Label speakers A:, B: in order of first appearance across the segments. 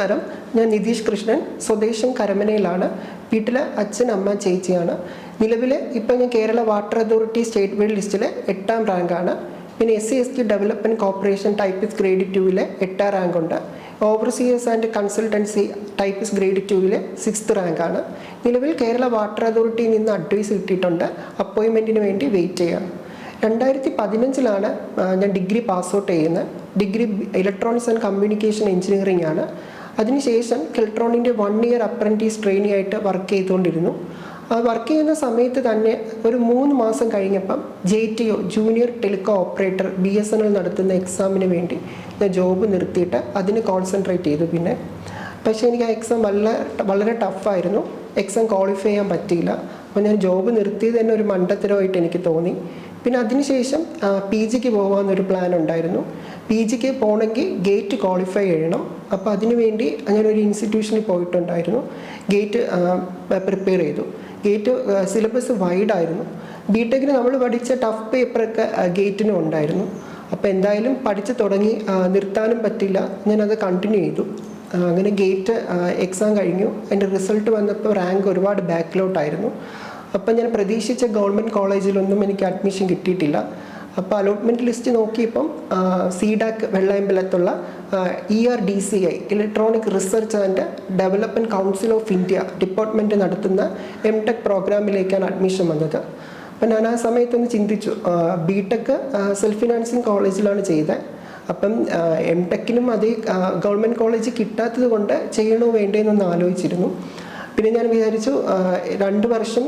A: നമസ്കാരം. ഞാൻ നിതീഷ് കൃഷ്ണൻ സ്വദേശം കരമനയിലാണ്. വീട്ടിലെ അച്ഛൻ അമ്മ ചേച്ചിയാണ്. നിലവിൽ ഇപ്പം ഞാൻ Kerala water authority state wide ലിസ്റ്റിലെ എട്ടാം റാങ്കാണ് പിന്നെ S C S T development corporation typist grade ടുവിലെ എട്ടാം റാങ്കുണ്ട് overseas and consultancy typist grade ടുവിലെ sixth റാങ്കാണ് നിലവിൽ കേരള വാട്ടർ അതോറിറ്റിയിൽ നിന്ന് അഡ്വൈസ് കിട്ടിയിട്ടുണ്ട്. അപ്പോയിൻമെന്റിന് വേണ്ടി വെയിറ്റ് ചെയ്യാം. രണ്ടായിരത്തി പതിനഞ്ചിലാണ് ഞാൻ ഡിഗ്രി പാസ് ഔട്ട് ചെയ്യുന്നത്. Degree electronics and communication engineering ആണ്. അതിനുശേഷം കെൽട്രോണിന്റെ വൺ ഇയർ അപ്രന്റീസ് ട്രെയിനി ആയിട്ട് വർക്ക് ചെയ്തുകൊണ്ടിരുന്നു. വർക്ക് ചെയ്യുന്ന സമയത്ത് തന്നെ ഒരു മൂന്ന് മാസം കഴിഞ്ഞപ്പം J T O junior telecom operator B S N L നടത്തുന്ന എക്സാമിന് വേണ്ടി ഞാൻ ജോബ് നിർത്തിയിട്ട് അതിന് കോൺസെൻട്രേറ്റ് ചെയ്തു പിന്നെ. പക്ഷേ എനിക്ക് ആ എക്സാം വളരെ വളരെ ടഫായിരുന്നു എക്സാം ക്വാളിഫൈ ചെയ്യാൻ പറ്റിയില്ല. അപ്പോൾ ഞാൻ ജോബ് നിർത്തിയത് തന്നെ ഒരു മണ്ടത്തരമായിട്ട് എനിക്ക് തോന്നി. പിന്നെ അതിനുശേഷം പി ജിക്ക് പോകാമെന്നൊരു പ്ലാൻ ഉണ്ടായിരുന്നു. പി ജിക്ക് പോകണമെങ്കിൽ ഗേറ്റ് ക്വാളിഫൈ ചെയ്യണം. അപ്പോൾ അതിനുവേണ്ടി ഞാനൊരു ഇൻസ്റ്റിറ്റ്യൂഷനിൽ പോയിട്ടുണ്ടായിരുന്നു. ഗേറ്റ് പ്രിപ്പയർ ചെയ്തു. ഗേറ്റ് സിലബസ് വൈഡായിരുന്നു ബി ടെക്കിന് നമ്മൾ പഠിച്ച ടഫ് പേപ്പറൊക്കെ ഗേറ്റിനും ഉണ്ടായിരുന്നു. അപ്പോൾ എന്തായാലും പഠിച്ചു തുടങ്ങി നിർത്താനും പറ്റില്ല. ഞാനത് കണ്ടിന്യൂ ചെയ്തു. അങ്ങനെ ഗേറ്റ് എക്സാം കഴിഞ്ഞു. എന്റെ റിസൾട്ട് വന്നപ്പോൾ റാങ്ക് ഒരുപാട് ബാക്കിലോട്ടായിരുന്നു അപ്പം ഞാൻ പ്രതീക്ഷിച്ച ഗവൺമെന്റ് കോളേജിലൊന്നും എനിക്ക് അഡ്മിഷൻ കിട്ടിയിട്ടില്ല. അപ്പോൾ അലോട്ട്മെന്റ് ലിസ്റ്റ് നോക്കിയപ്പം CDAC വെള്ളയമ്പലത്തുള്ള E R D C I electronic research and development council of India department നടത്തുന്ന എം ടെക് പ്രോഗ്രാമിലേക്കാണ് അഡ്മിഷൻ വന്നത്. അപ്പം ഞാൻ ആ സമയത്തൊന്ന് ചിന്തിച്ചു. ബി ടെക് സെൽഫ് ഫിനാൻസിങ് കോളേജിലാണ് ചെയ്തത് അപ്പം എം ടെക്കിനും അതേ ഗവൺമെന്റ് കോളേജ് കിട്ടാത്തത് കൊണ്ട് ചെയ്യണോ വേണ്ടേന്നൊന്ന് ആലോചിച്ചിരുന്നു. പിന്നെ ഞാൻ വിചാരിച്ചു രണ്ട് വർഷം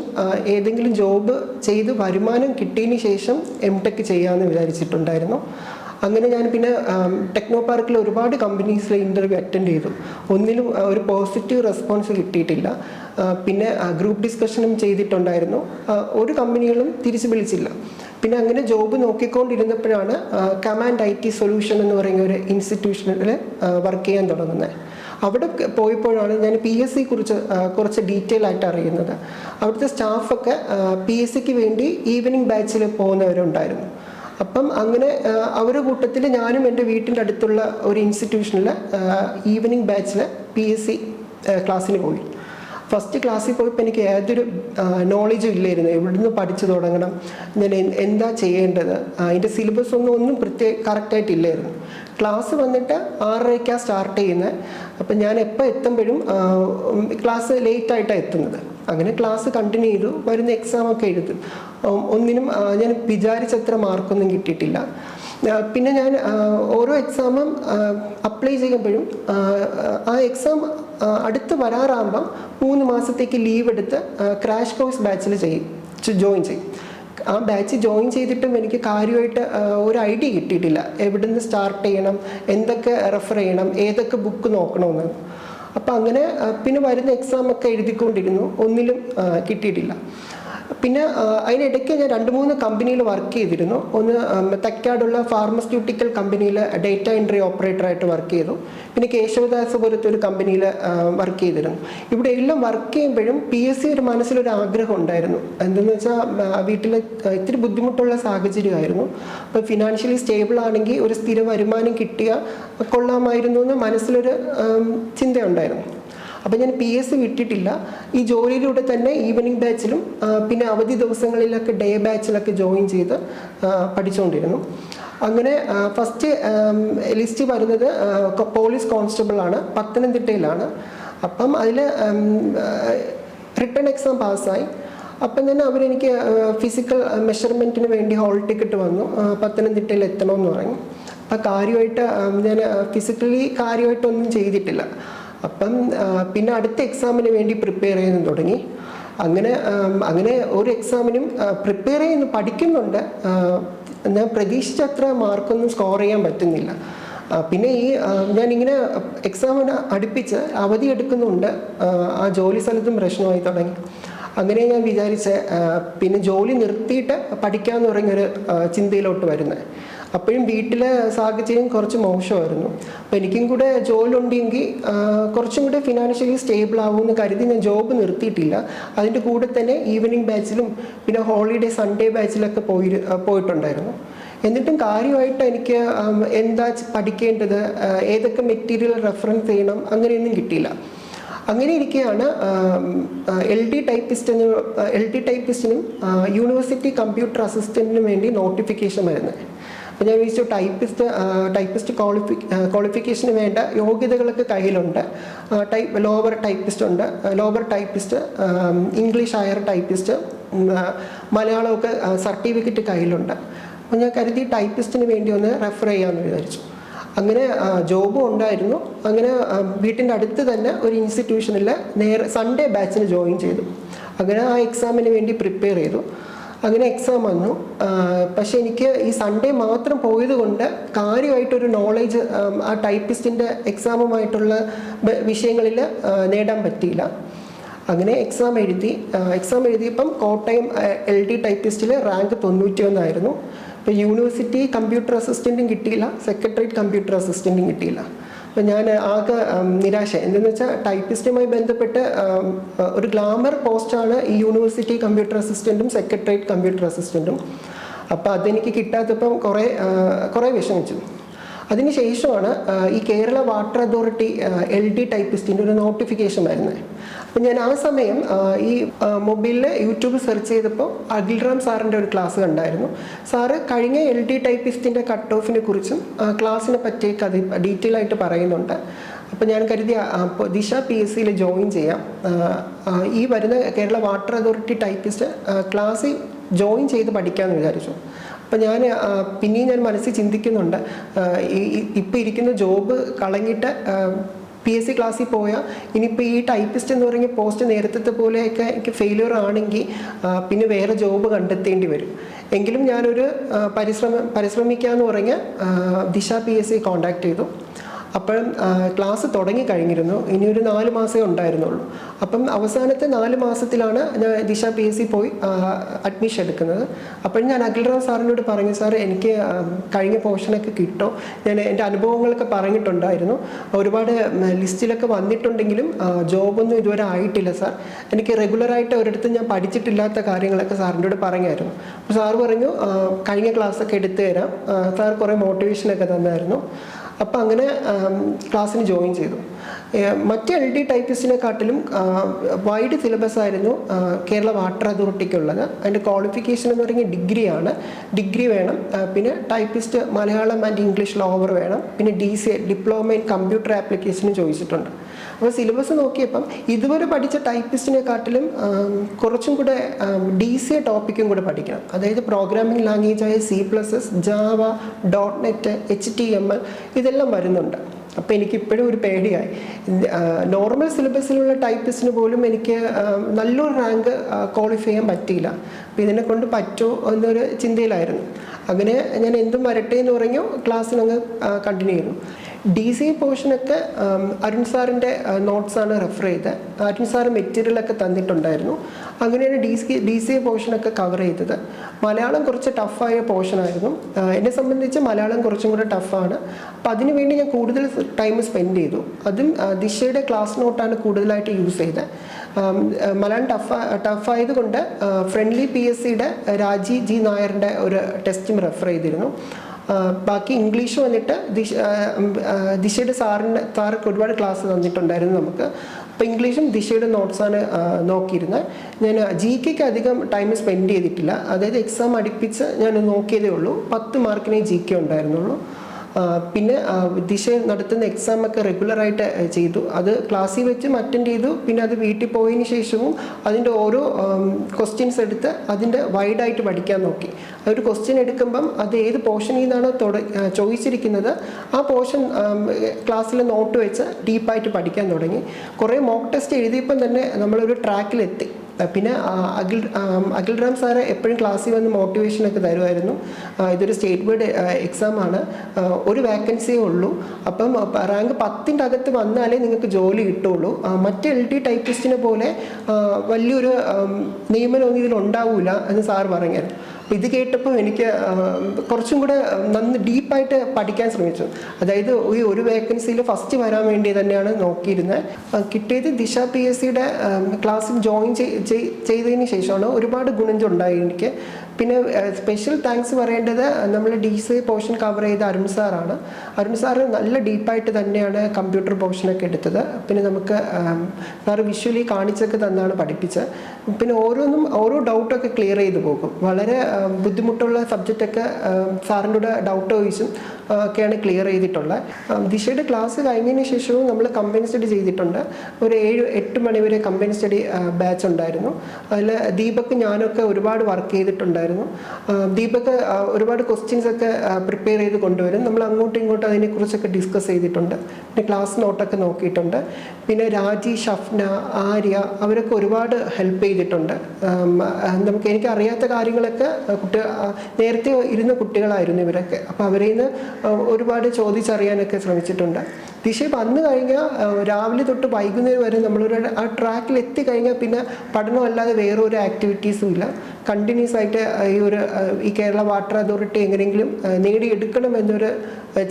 A: ഏതെങ്കിലും ജോബ് ചെയ്ത് വരുമാനം കിട്ടിയതിന് ശേഷം എം ടെക് ചെയ്യാമെന്ന് വിചാരിച്ചിട്ടുണ്ടായിരുന്നു. അങ്ങനെ ഞാൻ പിന്നെ ടെക്നോ പാർക്കിൽ ഒരുപാട് കമ്പനീസിലെ ഇന്റർവ്യൂ അറ്റൻഡ് ചെയ്തു. ഒന്നിലും ഒരു പോസിറ്റീവ് റെസ്പോൺസ് കിട്ടിയിട്ടില്ല. പിന്നെ ഗ്രൂപ്പ് ഡിസ്കഷനും ചെയ്തിട്ടുണ്ടായിരുന്നു. ഒരു കമ്പനികളും തിരിച്ചു വിളിച്ചില്ല. പിന്നെ അങ്ങനെ ജോബ് നോക്കിക്കൊണ്ടിരുന്നപ്പോഴാണ് കമാൻഡ് ഐ ടി സൊല്യൂഷൻ എന്ന് പറയുന്ന ഒരു ഇൻസ്റ്റിറ്റ്യൂഷനിൽ വർക്ക് ചെയ്യാൻ തുടങ്ങുന്നത് അവിടെ പോയപ്പോഴാണ് ഞാൻ പി എസ് സി കുറിച്ച് കുറച്ച് ഡീറ്റെയിൽ ആയിട്ട് അറിയുന്നത്. അവിടുത്തെ സ്റ്റാഫൊക്കെ പി എസ് സിക്ക് വേണ്ടി ഈവനിങ് ബാച്ചിൽ പോകുന്നവരുണ്ടായിരുന്നു. അപ്പം അങ്ങനെ അവരുടെ കൂട്ടത്തിൽ ഞാനും എന്റെ വീട്ടിന്റെ അടുത്തുള്ള ഒരു ഇൻസ്റ്റിറ്റ്യൂഷനിൽ ഈവനിങ് ബാച്ചിൽ പി എസ് സി ക്ലാസ്സിന് പോയി. ഫസ്റ്റ് ക്ലാസ്സിൽ പോയപ്പോൾ എനിക്ക് ഏതൊരു നോളജും ഇല്ലായിരുന്നു. എവിടുന്ന് പഠിച്ചു തുടങ്ങണം? ഞാൻ എന്താ ചെയ്യേണ്ടത്? അതിന്റെ സിലബസ് ഒന്നും ഒന്നും പ്രത്യേക കറക്റ്റായിട്ടില്ലായിരുന്നു ക്ലാസ് വന്നിട്ട് ആറരയ്ക്കാണ് സ്റ്റാർട്ട് ചെയ്യുന്നത് അപ്പം ഞാൻ എപ്പോൾ എത്തുമ്പോഴും ക്ലാസ് ലേറ്റായിട്ടാണ് എത്തുന്നത്. അങ്ങനെ ക്ലാസ് കണ്ടിന്യൂ ചെയ്തു. വരുന്ന എക്സാമൊക്കെ എഴുതും. ഒന്നിനും ഞാൻ വിചാരിച്ചത്ര മാർക്കൊന്നും കിട്ടിയിട്ടില്ല. പിന്നെ ഞാൻ ഓരോ എക്സാമും അപ്ലൈ ചെയ്യുമ്പോഴും ആ, എക്സാം അടുത്ത് വരാറാകുമ്പം മൂന്ന് മാസത്തേക്ക് ലീവ് എടുത്ത് ക്രാഷ് കോഴ്സ് ബാച്ചിൽ ചെയ്യും ജോയിൻ ചെയ്യും. ആ ബാച്ച് ജോയിൻ ചെയ്തിട്ടും എനിക്ക് കാര്യമായിട്ട് ഒരു ഐഡിയ കിട്ടിയിട്ടില്ല. എവിടുന്ന് സ്റ്റാർട്ട് ചെയ്യണം എന്തൊക്കെ റെഫർ ചെയ്യണം ഏതൊക്കെ ബുക്ക് നോക്കണമെന്ന് അപ്പം അങ്ങനെ പിന്നെ വരുന്ന എക്സാം ഒക്കെ എഴുതിക്കൊണ്ടിരുന്നു. ഒന്നിലും കിട്ടിയിട്ടില്ല. പിന്നെ അതിനിടയ്ക്ക് ഞാൻ രണ്ട് മൂന്ന് കമ്പനിയിൽ വർക്ക് ചെയ്തിരുന്നു. ഒന്ന് തെക്കാടുള്ള ഫാർമസ്യൂട്ടിക്കൽ കമ്പനിയിൽ ഡേറ്റ എൻട്രി ഓപ്പറേറ്റർ ആയിട്ട് വർക്ക് ചെയ്തു. പിന്നെ കേശവദാസപുരത്ത് ഒരു കമ്പനിയിൽ വർക്ക് ചെയ്തിരുന്നു. ഇവിടെ എല്ലാം വർക്ക് ചെയ്യുമ്പോഴും പി എസ് സി ഒരു മനസ്സിലൊരു ആഗ്രഹം ഉണ്ടായിരുന്നു. എന്തെന്ന് വെച്ചാൽ വീട്ടിൽ ഇത്തിരി ബുദ്ധിമുട്ടുള്ള സാഹചര്യമായിരുന്നു അപ്പോൾ ഫിനാൻഷ്യലി സ്റ്റേബിൾ ആണെങ്കിൽ ഒരു സ്ഥിര വരുമാനം കിട്ടിയാൽ കൊള്ളാമായിരുന്നു എന്ന് മനസ്സിലൊരു ചിന്തയുണ്ടായിരുന്നു. അപ്പം ഞാൻ പി എസ് സി വിട്ടിട്ടില്ല. ഈ ജോലിയിലൂടെ തന്നെ ഈവനിങ് ബാച്ചിലും പിന്നെ അവധി ദിവസങ്ങളിലൊക്കെ ഡേ ബാച്ചിലൊക്കെ ജോയിൻ ചെയ്ത് പഠിച്ചുകൊണ്ടിരുന്നു അങ്ങനെ ഫസ്റ്റ് ലിസ്റ്റ് വരുന്നത് പോലീസ് കോൺസ്റ്റബിളാണ് പത്തനംതിട്ടയിലാണ്. അപ്പം അതിൽ റിട്ടേൺ എക്സാം പാസ്സായി. അപ്പം തന്നെ അവരെനിക്ക് ഫിസിക്കൽ മെഷർമെന്റിന് വേണ്ടി ഹോൾ ടിക്കറ്റ് വന്നു. പത്തനംതിട്ടയിൽ എത്തണമെന്ന് പറഞ്ഞു. അപ്പം കാര്യമായിട്ട് ഞാൻ ഫിസിക്കലി കാര്യമായിട്ടൊന്നും ചെയ്തിട്ടില്ല. അപ്പം പിന്നെ അടുത്ത എക്സാമിന് വേണ്ടി പ്രിപ്പയർ ചെയ്യാൻ തുടങ്ങി. അങ്ങനെ അങ്ങനെ ഒരു എക്സാമിനും പ്രിപ്പയർ ചെയ്യുന്നു പഠിക്കുന്നുണ്ട്. ഞാൻ പ്രതീക്ഷിച്ചത്ര മാർക്കൊന്നും സ്കോർ ചെയ്യാൻ പറ്റുന്നില്ല. പിന്നെ ഈ ഞാനിങ്ങനെ എക്സാമിന് അടുപ്പിച്ച് അവധി എടുക്കുന്നുണ്ട്. ആ, ജോലി സ്ഥലത്തും പ്രശ്നമായി തുടങ്ങി. അങ്ങനെ ഞാൻ വിചാരിച്ച പിന്നെ ജോലി നിർത്തിയിട്ട് പഠിക്കാമെന്ന് പറഞ്ഞൊരു ചിന്തയിലോട്ട് വരുന്നത് അപ്പോഴും വീട്ടിലെ സാഹചര്യം കുറച്ച് മോശമായിരുന്നു. അപ്പോൾ എനിക്കും കൂടെ ജോലി ഉണ്ടെങ്കിൽ കുറച്ചും കൂടെ ഫിനാൻഷ്യലി സ്റ്റേബിൾ ആവുമെന്ന് കരുതി ഞാൻ ജോബ് നിർത്തിയിട്ടില്ല. അതിന്റെ കൂടെ തന്നെ ഈവനിങ് ബാച്ചിലും പിന്നെ ഹോളിഡേ സൺഡേ ബാച്ചിലൊക്കെ പോയി പോയിട്ടുണ്ടായിരുന്നു. എന്നിട്ടും കാര്യമായിട്ട് എനിക്ക് എന്താ പഠിക്കേണ്ടത് ഏതൊക്കെ മെറ്റീരിയൽ റെഫറൻസ് ചെയ്യണം അങ്ങനെയൊന്നും കിട്ടിയില്ല. അങ്ങനെ ഇരിക്കുകയാണ് എൽ ഡി ടൈപ്പിസ്റ്റിന് എൽ ഡി ടൈപ്പിസ്റ്റിനും യൂണിവേഴ്സിറ്റി കമ്പ്യൂട്ടർ അസിസ്റ്റന്റിനും വേണ്ടി നോട്ടിഫിക്കേഷൻ വരുന്നത്. ഞാൻ വിളിച്ചു ടൈപ്പിസ്റ്റ് ടൈപ്പിസ്റ്റ് ക്വാളിഫി ക്വാളിഫിക്കേഷന് വേണ്ട യോഗ്യതകളൊക്കെ കയ്യിലുണ്ട്. ടൈപ്പ് ലോവർ ടൈപ്പിസ്റ്റ് ഉണ്ട്. Lower typist English higher typist മലയാളമൊക്കെ certificate കയ്യിലുണ്ട്. അപ്പോൾ ഞാൻ കരുതി ടൈപ്പിസ്റ്റിന് വേണ്ടി ഒന്ന് റെഫർ ചെയ്യാമെന്ന് വിചാരിച്ചു. അങ്ങനെ ജോബും ഉണ്ടായിരുന്നു. അങ്ങനെ വീട്ടിന്റെ അടുത്ത് തന്നെ ഒരു ഇൻസ്റ്റിറ്റ്യൂഷനിൽ നേരെ സൺഡേ ബാച്ചിന് ജോയിൻ ചെയ്തു. അങ്ങനെ ആ എക്സാമിന് വേണ്ടി പ്രിപ്പയർ ചെയ്തു. അങ്ങനെ എക്സാം വന്നു. പക്ഷെ എനിക്ക് ഈ സൺഡേ മാത്രം പോയത് കൊണ്ട് കാര്യമായിട്ടൊരു നോളേജ് ആ ടൈപ്പിസ്റ്റിന്റെ എക്സാമുമായിട്ടുള്ള വിഷയങ്ങളിൽ നേടാൻ പറ്റിയില്ല. അങ്ങനെ എക്സാം എഴുതി. എക്സാം എഴുതിയപ്പം കോട്ടയം എൽ ഡി ടൈപ്പിസ്റ്റിൽ റാങ്ക് തൊണ്ണൂറ്റി ഒന്നായിരുന്നു ഇപ്പോൾ യൂണിവേഴ്സിറ്റി കമ്പ്യൂട്ടർ അസിസ്റ്റന്റും കിട്ടിയില്ല സെക്രട്ടറിയേറ്റ് കമ്പ്യൂട്ടർ അസിസ്റ്റന്റും കിട്ടിയില്ല. അപ്പോൾ ഞാൻ ആകെ നിരാശ. എന്തെന്ന് വെച്ചാൽ ടൈപ്പിസ്റ്റുമായി ബന്ധപ്പെട്ട് ഒരു ഗ്ലാമർ പോസ്റ്റാണ് ഈ യൂണിവേഴ്സിറ്റി കമ്പ്യൂട്ടർ അസിസ്റ്റന്റും സെക്രട്ടേറിയറ്റ് കമ്പ്യൂട്ടർ അസിസ്റ്റന്റും അപ്പോൾ അതെനിക്ക് കിട്ടാത്തപ്പം കുറേ കുറേ വിഷമിച്ചു. അതിനുശേഷമാണ് ശേഷമാണ് ഈ Kerala water authority L D ടൈപ്പിസ്റ്റിന്റെ ഒരു നോട്ടിഫിക്കേഷൻ വരുന്നത് അപ്പം ഞാൻ ആ സമയം ഈ മൊബൈലിൽ യൂട്യൂബ് സെർച്ച് ചെയ്തപ്പോൾ അഖിൽറാം സാറിന്റെ ഒരു ക്ലാസ് കണ്ടായിരുന്നു. സാറ് കഴിഞ്ഞ എൽ ഡി ടൈപ്പിസ്റ്റിന്റെ കട്ട് ഓഫിനെ കുറിച്ചും ക്ലാസ്സിനെ പറ്റി അത് ഡീറ്റെയിൽ ആയിട്ട് പറയുന്നുണ്ട്. അപ്പോൾ ഞാൻ കരുതി ദിശ പി എസ് സിയിൽ ജോയിൻ ചെയ്യാം. ഈ വരുന്ന Kerala water authority typist class join ചെയ്ത് പഠിക്കാമെന്ന് വിചാരിച്ചു. അപ്പം ഞാൻ പിന്നെയും ഞാൻ മനസ്സിൽ ചിന്തിക്കുന്നുണ്ട്. ഈ- ഇപ്പം ഇരിക്കുന്ന ജോബ് കളഞ്ഞിട്ട് പി എസ് സി ക്ലാസ്സിൽ പോയാൽ ഇനിയിപ്പോൾ ഈ ടൈപ്പിസ്റ്റ് എന്ന് പറയുന്ന പോസ്റ്റ് നേരത്തെ പോലെയൊക്കെ എനിക്ക് ഫെയിലിയർ ആണെങ്കിൽ പിന്നെ വേറെ ജോബ് കണ്ടെത്തേണ്ടി വരും. എങ്കിലും ഞാനൊരു പരിശ്രമ പരിശ്രമം പരിശ്രമിക്കാമെന്ന് പറഞ്ഞ് ദിശ പി എസ് സി കോണ്ടാക്ട് ചെയ്തു. അപ്പോഴും ആ, ക്ലാസ് തുടങ്ങി കഴിഞ്ഞിരുന്നു. ഇനി ഒരു നാല് മാസമേ ഉണ്ടായിരുന്നുള്ളൂ. അപ്പം അവസാനത്തെ നാല് മാസത്തിലാണ് ഞാൻ ദിശ പി എസ് സി പോയി അഡ്മിഷൻ എടുക്കുന്നത്. അപ്പോഴും ഞാൻ അഖിൽറാവ് സാറിനോട് പറഞ്ഞു സാർ എനിക്ക് കഴിഞ്ഞ പോർഷനൊക്കെ കിട്ടോ. ഞാൻ എന്റെ അനുഭവങ്ങളൊക്കെ പറഞ്ഞിട്ടുണ്ടായിരുന്നു. ഒരുപാട് ലിസ്റ്റിലൊക്കെ വന്നിട്ടുണ്ടെങ്കിലും ജോബൊന്നും ഇതുവരെ ആയിട്ടില്ല സാർ. എനിക്ക് റെഗുലറായിട്ട് ഒരിടത്ത് ഞാൻ പഠിച്ചിട്ടില്ലാത്ത കാര്യങ്ങളൊക്കെ സാറിന്റെ പറഞ്ഞായിരുന്നു. അപ്പോൾ സാർ പറഞ്ഞു കഴിഞ്ഞ ക്ലാസ്സൊക്കെ എടുത്തു തരാം. സാർ കുറേ മോട്ടിവേഷനൊക്കെ തന്നായിരുന്നു. അപ്പം അങ്ങനെ ക്ലാസ്സിന് ജോയിൻ ചെയ്തു. മറ്റ് എൽ ഡി ടൈപ്പിസ്റ്റിനെക്കാട്ടിലും വൈഡ് സിലബസ് ആയിരുന്നു കേരള വാട്ടർ അതോറിറ്റിക്കുള്ളത്. അതിന്റെ ക്വാളിഫിക്കേഷൻ എന്ന് പറയുന്നത് ഡിഗ്രിയാണ് ഡിഗ്രി വേണം. പിന്നെ typist Malayalam and English lower വേണം. പിന്നെ D C diploma in computer ആപ്ലിക്കേഷനും ചോദിച്ചിട്ടുണ്ട്. അപ്പോൾ സിലബസ് നോക്കിയപ്പം ഇതുവരെ പഠിച്ച ടൈപ്പിസ്റ്റിനെ കാട്ടിലും കുറച്ചും കൂടെ ഡി സി ടോപ്പിക്കും കൂടെ പഠിക്കണം. അതായത് programming ലാംഗ്വേജായ C plus S Java dot net H T M L ഇതെല്ലാം വരുന്നുണ്ട്. അപ്പോൾ എനിക്കിപ്പോഴും ഒരു പേടിയായി. നോർമൽ സിലബസിലുള്ള ടൈപ്പിസ്റ്റിന് പോലും എനിക്ക് നല്ലൊരു റാങ്ക് ക്വാളിഫൈ ചെയ്യാൻ പറ്റിയില്ല. അപ്പോൾ ഇതിനെ കൊണ്ട് പറ്റുമോ എന്നൊരു ചിന്തയിലായിരുന്നു. അങ്ങനെ ഞാൻ എന്തും വരട്ടെ എന്ന് പറഞ്ഞു ക്ലാസ്സിനങ്ങ് കണ്ടിന്യൂ ചെയ്തു. ഡി സി പോർഷനൊക്കെ അരുൺ സാറിന്റെ നോട്ട്സാണ് റെഫർ ചെയ്തത് അരുൺ സാറ് മെറ്റീരിയലൊക്കെ തന്നിട്ടുണ്ടായിരുന്നു. അങ്ങനെയാണ് ഡി സി ഡി സി പോർഷനൊക്കെ കവർ ചെയ്തത്. മലയാളം കുറച്ച് ടഫായ പോർഷനായിരുന്നു എന്നെ സംബന്ധിച്ച് മലയാളം കുറച്ചും കൂടെ ടഫാണ് അപ്പം അതിനു വേണ്ടി ഞാൻ കൂടുതൽ ടൈം സ്പെൻഡ് ചെയ്തു. അതും ദിശയുടെ ക്ലാസ് നോട്ടാണ് കൂടുതലായിട്ട് യൂസ് ചെയ്തത് മലയാളം ടഫ് ടഫായതുകൊണ്ട് ഫ്രണ്ട്ലി പി എസ് സിയുടെ രാജി ജി നായറിന്റെ ഒരു ടെസ്റ്റും റെഫർ ചെയ്തിരുന്നു. ബാക്കി ഇംഗ്ലീഷ് വന്നിട്ട് ദിശ ദിശയുടെ സാറിന് സാറൊക്കെ ഒരുപാട് ക്ലാസ് തന്നിട്ടുണ്ടായിരുന്നു നമുക്ക്. അപ്പോൾ ഇംഗ്ലീഷും ദിശയുടെ നോട്ട്സാണ് നോക്കിയിരുന്നത് ഞാൻ ജി കെക്ക് അധികം ടൈം സ്പെൻഡ് ചെയ്തിട്ടില്ല. അതായത് എക്സാം അടുപ്പിച്ച് ഞാൻ നോക്കിയതേ ഉള്ളൂ. പത്ത് മാർക്കിനേ ജി കെ ഉണ്ടായിരുന്നുള്ളൂ. പിന്നെ ദിശ നടത്തുന്ന എക്സാം ഒക്കെ റെഗുലറായിട്ട് ചെയ്തു. അത് ക്ലാസ്സിൽ വെച്ചും അറ്റൻഡ് ചെയ്തു. പിന്നെ അത് വീട്ടിൽ പോയതിന് ശേഷവും അതിന്റെ ഓരോ ക്വസ്റ്റ്യൻസ് എടുത്ത് അതിന്റെ വൈഡായിട്ട് പഠിക്കാൻ നോക്കി. ഒരു ക്വസ്റ്റ്യൻ എടുക്കുമ്പം അത് ഏത് പോർഷനിൽ നിന്നാണോ തുട ചോദിച്ചിരിക്കുന്നത് ആ പോർഷൻ ക്ലാസ്സിൽ നോട്ട് വെച്ച് ഡീപ്പായിട്ട് പഠിക്കാൻ തുടങ്ങി. കുറേ മോക്ക് ടെസ്റ്റ് എഴുതിയപ്പം തന്നെ നമ്മളൊരു ട്രാക്കിലെത്തി പിന്നെ അഖിൽ അഖിൽ റാം സാറ് എപ്പോഴും ക്ലാസ്സിൽ വന്ന് മോട്ടിവേഷനൊക്കെ തരുമായിരുന്നു. ഇതൊരു സ്റ്റേറ്റ് ബോർഡ് എക്സാം ആണ്. ഒരു വേക്കൻസിയേ ഉള്ളൂ. അപ്പം റാങ്ക് പത്തിന്റെ അകത്ത് വന്നാലേ നിങ്ങൾക്ക് ജോലി കിട്ടുള്ളൂ. മറ്റ് എൽ ടി ടൈപ്പിസ്റ്റിനെ പോലെ വലിയൊരു നിയമനം ഇതിൽ ഉണ്ടാവില്ല എന്ന് സാർ പറഞ്ഞായിരുന്നു. ഇത് കേട്ടപ്പോൾ എനിക്ക് കുറച്ചും കൂടെ നന്ന് ഡീപ്പായിട്ട് പഠിക്കാൻ ശ്രമിച്ചു. അതായത് ഈ ഒരു വേക്കൻസിയിൽ ഫസ്റ്റ് വരാൻ വേണ്ടി തന്നെയാണ് നോക്കിയിരുന്നത് കിട്ടിയത് ദിശ പി എസ് സിയുടെ ക്ലാസ്സിൽ ജോയിൻ ചെയ്തതിന് ശേഷമാണ്. ഒരുപാട് ഗുണം ഉണ്ടായി എനിക്ക്. പിന്നെ സ്പെഷ്യൽ താങ്ക്സ് പറയേണ്ടത് നമ്മൾ ഡി സി പോർഷൻ കവർ ചെയ്ത അരുൺ സാറാണ്. അരുൺ സാറ് നല്ല ഡീപ്പായിട്ട് തന്നെയാണ് കമ്പ്യൂട്ടർ പോർഷനൊക്കെ എടുത്തത്. പിന്നെ നമുക്ക് സാറ് വിഷ്വലി കാണിച്ചൊക്കെ തന്നാണ് പഠിപ്പിച്ചത്. പിന്നെ ഓരോന്നും ഓരോ ഡൗട്ടൊക്കെ ക്ലിയർ ചെയ്തു പോകും. വളരെ ബുദ്ധിമുട്ടുള്ള സബ്ജക്റ്റൊക്കെ സാറിന്റെ കൂടെ ഡൗട്ട് ചോദിച്ചും. ഒക്കെയാണ് ക്ലിയർ ചെയ്തിട്ടുള്ളത്. ദിശയുടെ ക്ലാസ് കഴിഞ്ഞതിന് ശേഷവും നമ്മൾ കമ്പൈൻ സ്റ്റഡി ചെയ്തിട്ടുണ്ട്. ഒരു ഏഴ് എട്ട് മണിവരെ കമ്പൈൻ സ്റ്റഡി ബാച്ച് ഉണ്ടായിരുന്നു. അതിൽ ദീപക് ഞാനൊക്കെ ഒരുപാട് വർക്ക് ചെയ്തിട്ടുണ്ടായിരുന്നു. ദീപക് ഒരുപാട് ക്വസ്റ്റ്യൻസ് ഒക്കെ പ്രിപ്പയർ ചെയ്ത് കൊണ്ടുവരും. നമ്മൾ അങ്ങോട്ടും ഇങ്ങോട്ടും അതിനെക്കുറിച്ചൊക്കെ ഡിസ്കസ് ചെയ്തിട്ടുണ്ട്. പിന്നെ ക്ലാസ് നോട്ടൊക്കെ നോക്കിയിട്ടുണ്ട്. പിന്നെ രാജി ഷഫ്ന ആര്യ അവരൊക്കെ ഒരുപാട് ഹെൽപ്പ് ചെയ്തിട്ടുണ്ട്. നമുക്ക് എനിക്ക് അറിയാത്ത കാര്യങ്ങളൊക്കെ കുട്ടി നേരത്തെ ഇരുന്ന കുട്ടികളായിരുന്നു ഇവരൊക്കെ. അപ്പോൾ അവരിൽ നിന്ന് ഒരുപാട് ചോദിച്ചറിയാനൊക്കെ ശ്രമിച്ചിട്ടുണ്ട്. ദിശ വന്നു കഴിഞ്ഞാൽ രാവിലെ തൊട്ട് വൈകുന്നേരം വരെ നമ്മളൊരു ആ ട്രാക്കിൽ എത്തിക്കഴിഞ്ഞാൽ പിന്നെ പഠനമല്ലാതെ വേറെ ഒരു ആക്ടിവിറ്റീസും ഇല്ല. കണ്ടിന്യൂസ് ആയിട്ട് ഈ ഒരു ഈ കേരള വാട്ടർ അതോറിറ്റി എങ്ങനെയെങ്കിലും നേടിയെടുക്കണം എന്നൊരു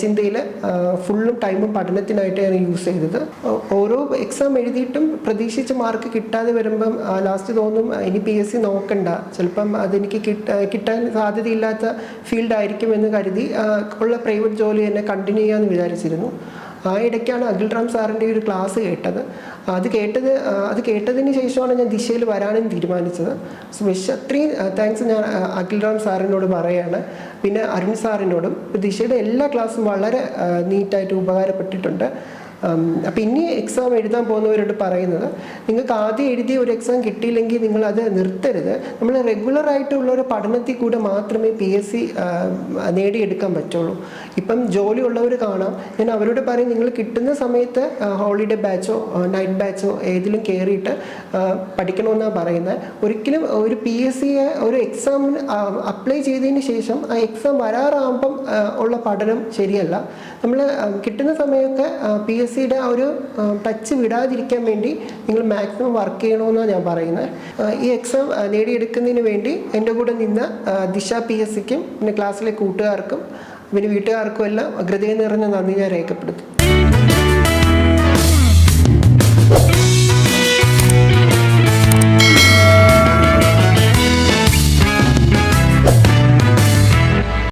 A: ചിന്തയിൽ ഫുള്ളും ടൈമും പഠനത്തിനായിട്ട് ഞാൻ യൂസ് ചെയ്തത്. ഓരോ എക്സാം എഴുതിയിട്ടും പ്രതീക്ഷിച്ച മാർക്ക് കിട്ടാതെ വരുമ്പം ലാസ്റ്റ് തോന്നും ഇനി പി എസ് സി നോക്കണ്ട. ചിലപ്പം അതെനിക്ക് കിട്ട കിട്ടാൻ സാധ്യതയില്ലാത്ത ഫീൽഡായിരിക്കും എന്ന് കരുതി ഉള്ള പ്രൈവറ്റ് ജോലി തന്നെ കണ്ടിന്യൂ ചെയ്യാമെന്ന് വിചാരിച്ചിരുന്നു. ആ ഇടയ്ക്കാണ് അഖിൽ റാം സാറിന്റെ ഒരു ക്ലാസ് കേട്ടത്. അത് കേട്ടത് അത് കേട്ടതിന് ശേഷമാണ് ഞാൻ ദിശയിൽ വരാനും തീരുമാനിച്ചത്. സോ വിഷ് അത്രയും താങ്ക്സ് ഞാൻ അഖിൽ റാം സാറിനോട് പറയുകയാണ് പിന്നെ അരുൺ സാറിനോടും. ദിശയുടെ എല്ലാ ക്ലാസ്സും വളരെ നീറ്റായിട്ട് ഉപകാരപ്പെട്ടിട്ടുണ്ട്. അപ്പം ഇനി എക്സാം എഴുതാൻ പോകുന്നവരോട് പറയുന്നത് നിങ്ങൾക്ക് ആദ്യം എഴുതിയ ഒരു എക്സാം കിട്ടിയില്ലെങ്കിൽ നിങ്ങൾ അത് നിർത്തരുത്. നമ്മൾ റെഗുലർ ആയിട്ടുള്ള ഒരു പഠനത്തിൽ കൂടെ മാത്രമേ പി എസ് സി നേടിയെടുക്കാൻ പറ്റുള്ളൂ. ഇപ്പം ജോലി ഉള്ളവർ കാണാം. ഞാൻ അവരോട് പറയും നിങ്ങൾ കിട്ടുന്ന സമയത്ത് ഹോളിഡേ ബാച്ചോ നൈറ്റ് ബാച്ചോ ഏതിലും കയറിയിട്ട് പഠിക്കണമെന്നാണ് പറയുന്നത്. ഒരിക്കലും ഒരു പി എസ് സിയെ ഒരു എക്സാമിന് അപ്ലൈ ചെയ്തതിന് ശേഷം ആ എക്സാം വരാറാകുമ്പം ഉള്ള പഠനം ശരിയല്ല. നമ്മൾ കിട്ടുന്ന സമയമൊക്കെ പി എസ് സിയുടെ ആ ഒരു ടച്ച് വിടാതിരിക്കാൻ വേണ്ടി നിങ്ങൾ മാക്സിമം വർക്ക് ചെയ്യണമെന്നാണ് ഞാൻ പറയുന്നത് ഈ എക്സാം നേടിയെടുക്കുന്നതിന് വേണ്ടി എന്റെ കൂടെ നിന്ന് ദിശ പി എസ് സിക്കും പിന്നെ ക്ലാസ്സിലെ കൂട്ടുകാർക്കും പിന്നെ വീട്ടുകാർക്കും എല്ലാം ഹൃദയം നിറഞ്ഞ നന്ദി ഞാൻ രേഖപ്പെടുത്തും